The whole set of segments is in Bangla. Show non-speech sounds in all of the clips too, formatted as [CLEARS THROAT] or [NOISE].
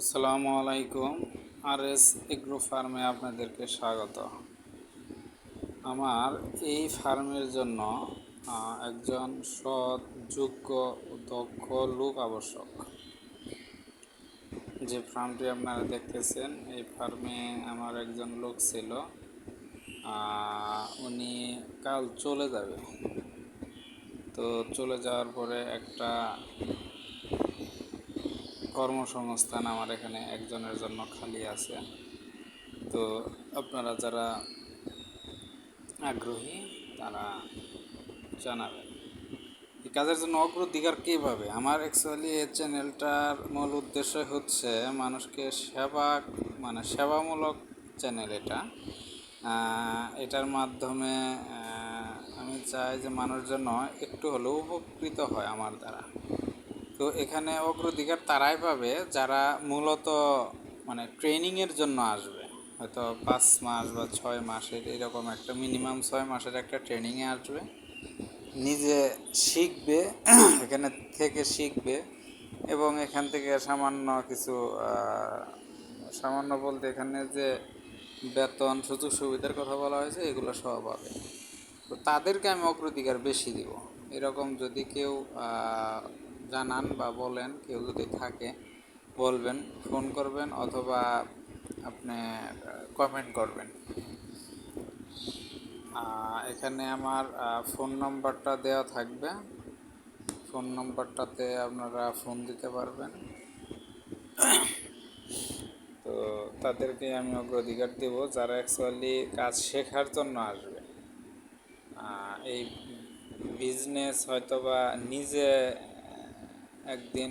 আসসালামু আলাইকুম। আর এস এগ্রো ফার্মে আপনাদেরকে স্বাগত। আমার এই ফার্মের জন্য একজন সৎ, যোগ্য দক্ষ লোক আবশ্যক। যে ফার্মটি আপনারা দেখতেছেন, এই ফার্মে আমার একজন লোক ছিল। উনি কাল চলে যাবে। তো চলে যাওয়ার পরে একটা কর্মসংস্থান আমার এখানে একজনের জন্য খালি আছে। তো আপনারা যারা আগ্রহী, তারা জানাবেন। এই কাজের জন্য অগ্রাধিকার কীভাবে আমার অ্যাকচুয়ালি এই চ্যানেলটার মূল উদ্দেশ্য হচ্ছে মানুষকে সেবা মানে সেবামূলক চ্যানেল এটা। এটার মাধ্যমে আমি চাই যে মানুষ যেন একটু হলেও উপকৃত হয় আমার দ্বারা। তো এখানে অগ্রাধিকার তারাই পাবে যারা মূলত মানে ট্রেনিংয়ের জন্য আসবে। হয়তো পাঁচ মাস বা ছয় মাসের এরকম একটা মিনিমাম ছয় মাসের একটা ট্রেনিংয়ে আসবে। নিজে শিখবে, [CLEARS THROAT] এখানে থেকে শিখবে এবং এখান থেকে সামান্য কিছু সামান্য বলতে এখানে যে বেতন, সুযোগ সুবিধার কথা বলা হয়েছে, এগুলো সব পাবে। তো তাদেরকে আমি অগ্রাধিকার বেশি দিব। এরকম যদি কেউ জানান বা বলেন, কেউ যদি থাকে, বলবেন, ফোন করবেন অথবা আপনি কমেন্ট করবেন। এখানে আমার ফোন নাম্বারটা দেওয়া থাকবে। ফোন নম্বরটাতে আপনারা ফোন দিতে পারবেন। তো তাদেরকে আমি অগ্রাধিকার দেব যারা অ্যাকচুয়ালি কাজ শেখার জন্য আসবে। এই বিজনেস হয়তো বা নিজে একদিন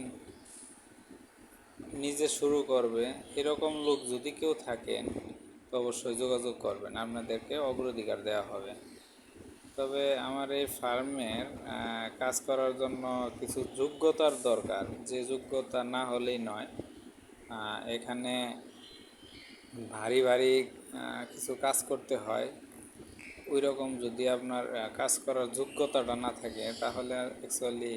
নিজে শুরু করবে, এরকম লোক যদি কেউ থাকেন তো অবশ্যই যোগাযোগ করবেন। আপনাদেরকে অগ্রাধিকার দেওয়া হবে। তবে আমার এই ফার্মের কাজ করার জন্য কিছু যোগ্যতার দরকার। যে যোগ্যতা না হলেই নয় এখানে ভারী ভারী কিছু কাজ করতে হয়। ওই রকম যদি আপনার কাজ করার যোগ্যতাটা না থাকে, তাহলে অ্যাকচুয়ালি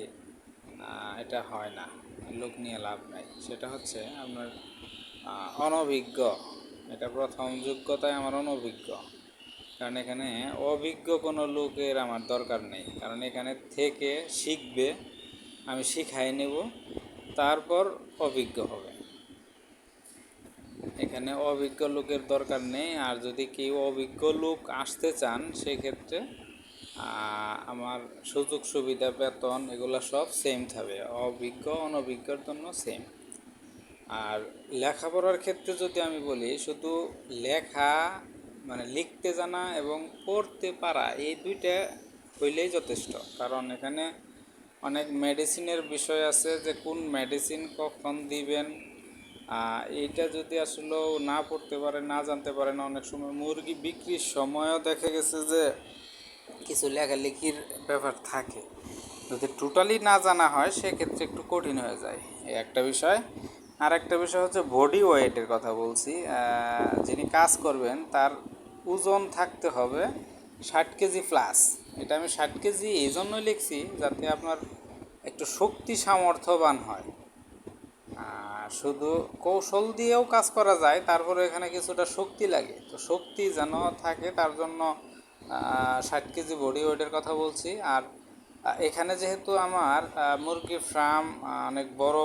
এটা হয় না, লোক নিয়ে লাভ নাই। সেটা হচ্ছে আপনার অনভিজ্ঞ। এটা প্রথম যোগ্যতায় আমার অনভিজ্ঞ। কারণ এখানে অভিজ্ঞ কোনো লোকের আমার দরকার নেই। কারণ এখানে থেকে শিখবে, আমি শিখাই নেব, তারপর অভিজ্ঞ হবে। এখানে অভিজ্ঞ লোকের দরকার নেই। আর যদি কেউ অভিজ্ঞ লোক আসতে চান, সেক্ষেত্রে আমার সুযোগ সুবিধা, বেতন, এগুলো সব সেম থাকবে অভিজ্ঞ, অনভিজ্ঞর জন্য সেম আর লেখাপড়ার ক্ষেত্রে যদি আমি বলি, শুধু লেখা মানে লিখতে জানা এবং পড়তে পারা, এই দুইটা হইলেই যথেষ্ট। কারণ এখানে অনেক মেডিসিনের বিষয় আছে যে কোন মেডিসিন কখন দিবেন। এইটা যদি আসলে না পড়তে পারে, না জানতে পারে না, অনেক সময় মুরগি বিক্রির সময়ও দেখা গেছে যে কিছু লেখালেখির ব্যাপার থাকে। যদি টোটালি না জানা হয়, সেক্ষেত্রে একটু কঠিন হয়ে যায়। এই একটা বিষয়। আর একটা বিষয় হচ্ছে বডি ওয়েটের কথা বলছি। যিনি কাজ করবেন, তার ওজন থাকতে হবে ষাট কেজি প্লাস এটা আমি ষাট কেজি এই জন্যই লিখছি যাতে আপনার একটু শক্তি সামর্থ্যবান হয়। শুধু কৌশল দিয়েও কাজ করা যায় তারপরে এখানে কিছুটা শক্তি লাগে। তো শক্তি যেন থাকে, তার জন্য ষাট কেজি বডি ওয়েটের কথা বলছি। আর এখানে যেহেতু আমার আহ, মুরগি ফার্ম অনেক বড়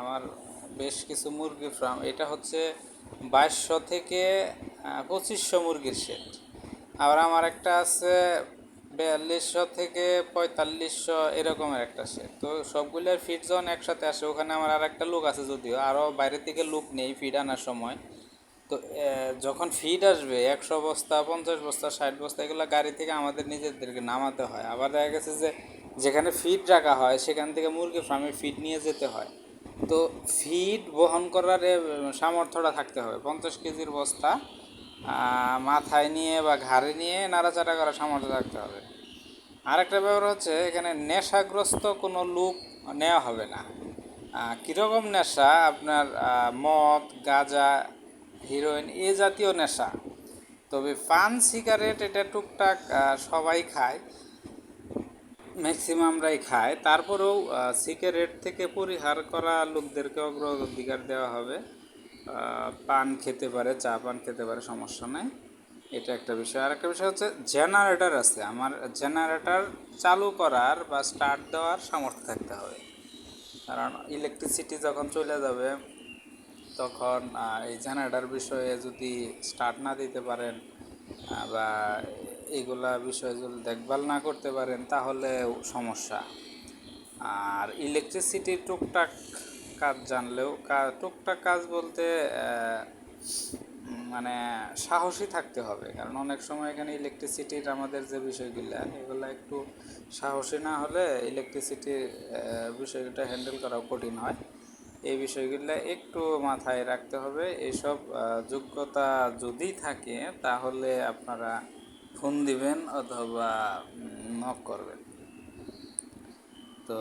আমার বেশ কিছু মুরগি ফার্ম এটা হচ্ছে বাইশশো থেকে পঁচিশশো মুরগির শেড আবার আমার একটা আছে বিয়াল্লিশশো থেকে পঁয়তাল্লিশশো এরকমের একটা সেট তো সবগুলোর ফিট যখন একসাথে আসে ওখানে আমার আর একটা লোক আছে যদিও আরও বাইরে থেকে লোক নেই ফিড আনার সময়। তো যখন ফিড আসবে, একশো বস্তা, পঞ্চাশ বস্তা, ষাট বস্তা, এগুলো গাড়ি থেকে আমাদের নিজেদেরকে নামাতে হয়। আবার দেখা গেছে যে, যেখানে ফিড রাখা হয়, সেখান থেকে মুরগি ফার্মে ফিড নিয়ে যেতে হয়। তো ফিড বহন করার সামর্থ্যটা থাকতে হবে। পঞ্চাশ কেজির বস্তা মাথায় নিয়ে বা ঘাড়ে নিয়ে নাড়াচাড়া করার সামর্থ্য থাকতে হবে। আরেকটা ব্যাপার হচ্ছে, এখানে নেশাগ্রস্ত কোনো লোক নেওয়া হবে না। কীরকম নেশা? আপনার মদ, গাঁজা হিরোইন এ জাতীয় নেশা। তবে পান সিগারেট এটা টুকটাক সবাই খায় ম্যাক্সিমামরাই খায় তারপরেও সিগারেট থেকে পরিহার করা লোকদেরকে অগ্রাধিকার দেওয়া হবে। পান খেতে পারে, চা পান খেতে পারে, সমস্যা নাই। এটা একটা বিষয়। আর একটা বিষয় হচ্ছে, জেনারেটার আছে। আমার জেনারেটার চালু করার বা স্টার্ট দেওয়ার সামর্থ্য থাকতে হবে। কারণ ইলেকট্রিসিটি যখন চলে যাবে তখন এই জেনারেটার বিষয়ে যদি স্টার্ট না দিতে পারেন বা এইগুলা বিষয়ে যদি দেখভাল না করতে পারেন, তাহলে সমস্যা। আর ইলেকট্রিসিটির টুকটাক কাজ জানলেও টুকটাক কাজ বলতে মানে সাহসী থাকতে হবে। কারণ অনেক সময় এখানে ইলেকট্রিসিটির আমাদের যে বিষয়গুলো, এগুলো একটু সাহসী না হলে ইলেকট্রিসিটির বিষয়টা হ্যান্ডেল করাও কঠিন হয়। এই বিষয়গুলো একটু মাথায় রাখতে হবে। এইসব আহ, যোগ্যতা যদি থাকে তাহলে আপনারা ফোন দিবেন অথবা নক করবেন। তো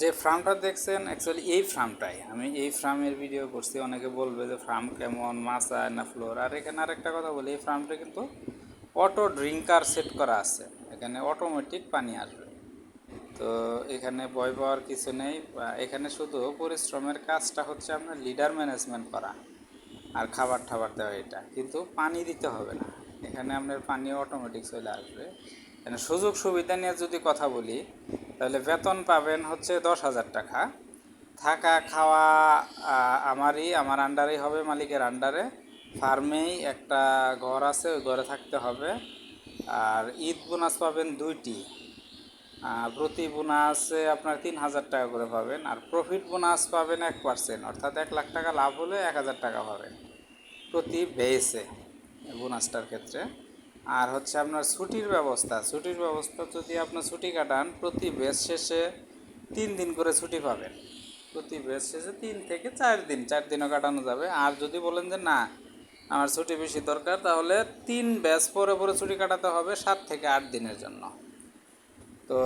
যে ফার্মটা দেখছেন অ্যাকচুয়ালি এই ফার্মটাই। আমি এই ফার্মের ভিডিও করছি। অনেকে বলবে যে ফার্ম কেমন মাছ না ফ্লোর আর এখানে আরেকটা কথা বলি এই ফার্মটা কিন্তু অটো ড্রিঙ্কার সেট করা আছে। এখানে অটোমেটিক পানি আসবে। তো এখানে ভয় পাওয়ার কিছু নেই। এখানে শুধু পরিশ্রমের কাজটা হচ্ছে আপনার লিডার ম্যানেজমেন্ট করা আর খাবার টাবার দেওয়া এটা। কিন্তু পানি দিতে হবে না। এখানে আপনার পানি অটোমেটিক চলে আসবে। এখানে সুযোগ সুবিধা নিয়ে যদি কথা বলি, তাহলে বেতন পাবেন হচ্ছে দশ হাজার টাকা। থাকা, খাওয়া আমারই, আমার আন্ডারেই হবে, মালিকের আন্ডারে ফার্মেই একটা ঘর আছে, ওই ঘরে থাকতে হবে। আর ঈদ বোনাস পাবেন দুইটি। প্রতি বোনাসে আপনার তিন হাজার টাকা করে পাবেন, আর প্রফিট বোনাস পাবেন এক পার্সেন্ট অর্থাৎ এক লাখ টাকা লাভ হলে এক হাজার টাকা পাবেন প্রতি বেসে বোনাসটার ক্ষেত্রে। আর হচ্ছে আপনার ছুটির ব্যবস্থা ছুটির ব্যবস্থা যদি আপনার ছুটি কাটান, প্রতি বেস শেষে তিন দিন করে ছুটি পাবেন। প্রতি বেস শেষে তিন থেকে চার দিন, চার দিনও কাটানো যাবে। আর যদি বলেন যে না, আমার ছুটি বেশি দরকার, তাহলে তিন ব্যাচ পরে পরে ছুটি কাটাতে হবে সাত থেকে আট দিনের জন্য। তো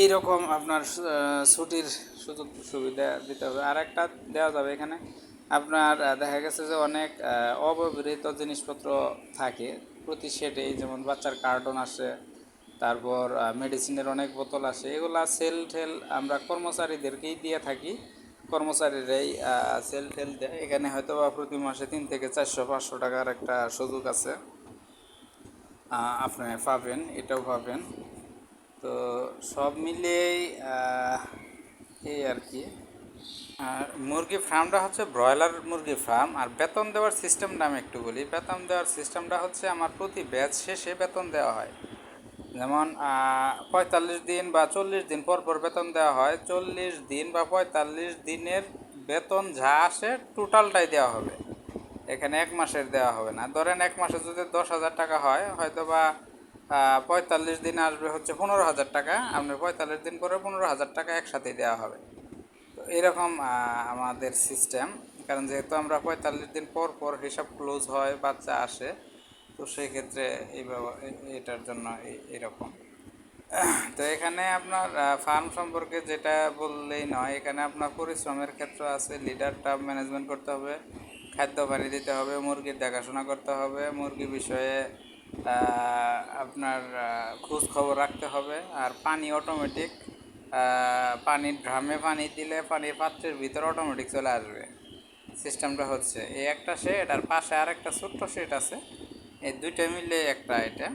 এইরকম আপনার ছুটির সুযোগ সুবিধা দিতে হবে। আর একটা দেওয়া যাবে এখানে। আপনার দেখা গেছে যে অনেক অব্যবহৃত জিনিসপত্র থাকে। প্রতি সেটেই যেমন বাচ্চার কার্টন আসে, তারপর মেডিসিনের অনেক বোতল আসে। এগুলা সেল ঠেল আমরা কর্মচারীদেরকেই দিয়ে থাকি। কর্মচারীরাই সেল ঠেল দেয়। এখানে হয়তো বা প্রতি মাসে তিন থেকে চারশো, পাঁচশো টাকার একটা সুযোগ আছে। আপনি পাবেন, এটাও পাবেন। তো সব মিলিয়েই এই আর কি। আর মুরগি ফার্মটা হচ্ছে ব্রয়লার মুরগি ফার্ম। আর বেতন দেওয়ার সিস্টেমটা আমি একটু বলি। বেতন দেওয়ার সিস্টেমটা হচ্ছে আমার প্রতি ব্যাচ শেষে বেতন দেওয়া হয়। যেমন পঁয়তাল্লিশ দিন বা চল্লিশ দিন পর পর বেতন দেওয়া হয়। চল্লিশ দিন বা পঁয়তাল্লিশ দিনের বেতন যা আসে টোটালটাই দেওয়া হবে। এখানে এক মাসের দেওয়া হবে না। ধরেন এক মাসে যদি দশ হাজার টাকা হয় হয়তো বা পঁয়তাল্লিশ দিন আসবে হচ্ছে পনেরো হাজার টাকা। আপনার পঁয়তাল্লিশ দিন পরে পনেরো হাজার টাকা একসাথেই দেওয়া হবে। তো এরকম আমাদের সিস্টেম কারণ যেহেতু আমরা পঁয়তাল্লিশ দিন পর পর হিসাব ক্লোজ হয়, বাচ্চা আসে, তো সেই ক্ষেত্রে এই এটার জন্য এরকম। তো এখানে আপনার ফার্ম সম্পর্কে যেটা বললেই নয়, এখানে আপনার পরিশ্রমের ক্ষেত্র আছে লিডারটা ম্যানেজমেন্ট করতে হবে, খাদ্য পানি দিতে হবে, মুরগির দেখাশোনা করতে হবে, মুরগি বিষয়ে আপনার খোঁজ খবর রাখতে হবে। আর পানি অটোমেটিক পানির ড্রামে পানি দিলে পানির পাত্রের ভিতরে অটোমেটিক চলে আসবে। সিস্টেমটা হচ্ছে এই একটা শেড আর পাশে আর একটা ছোট্ট শেড আছে। এই দুইটা মিলে একটা এটা।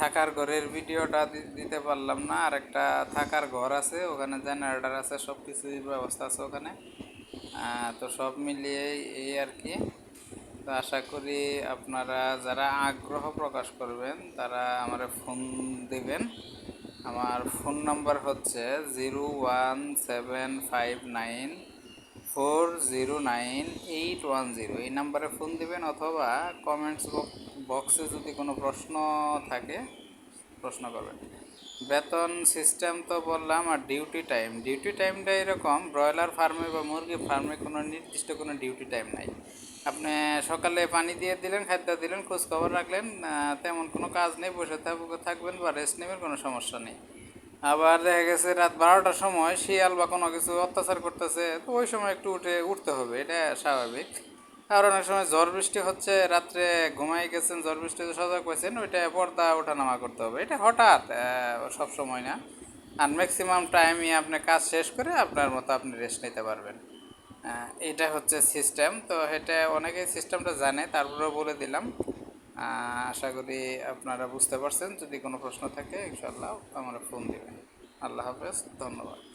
থাকার ঘরের ভিডিওটা দিতে পারলাম না। আর একটা থাকার ঘর আছে, ওখানে জেনারেটার আছে সব কিছুই ব্যবস্থা আছে ওখানে। তো সব মিলিয়ে এই আর কি। তো আশা করি আপনারা যারা আগ্রহ প্রকাশ করবেন, তারা আমার ফোন দেবেন। আমার ফোন নাম্বার হচ্ছে zero one seven five nine four zero nine eight one zero. এই নাম্বারে ফোন দিবেন অথবা কমেন্টস বক্সে যদি কোনো প্রশ্ন থাকে, প্রশ্ন করবেন। বেতন সিস্টেম তো বললাম আর ডিউটি টাইম। ডিউটি টাইমটা এরকম, ব্রয়লার ফার্মে বা মুরগি ফার্মে কোনো নির্দিষ্ট কোনো ডিউটি টাইম নাই। আপনি সকালে পানি দিয়ে দিলেন, খাদ্য দিলেন খোঁজ খবর রাখলেন তেমন কোনো কাজ নেই, বসে থাক- থাকবেন বা রেস্ট নেবেন, কোনো সমস্যা নেই। আবার দেখা গেছে রাত বারোটার সময় শিয়াল বা কোনো কিছু অত্যাচার করতেছে, তো ওই সময় একটু উঠে, উঠতে হবে, এটা স্বাভাবিক। আর অনেক সময় ঝড় বৃষ্টি হচ্ছে, রাত্রে ঘুমাই গেছেন, ঝড় বৃষ্টিতে সজাগ হয়েছেন, ওইটা পর্দা ওঠানামা করতে হবে, এটা হঠাৎ সব সময় না। আর ম্যাক্সিমাম টাইমই আপনি কাজ শেষ করে আপনার মতো আপনি রেস্ট নিতে পারবেন। এটা হচ্ছে সিস্টেম তো এটা অনেকেই সিস্টেমটা জানে, তারপরেও বলে দিলাম। আশা করি আপনারা বুঝতে পারছেন। যদি কোনো প্রশ্ন থাকে ইনশাল্লাহ আমরা ফোন দেবেন। আল্লাহ হাফেজ, ধন্যবাদ।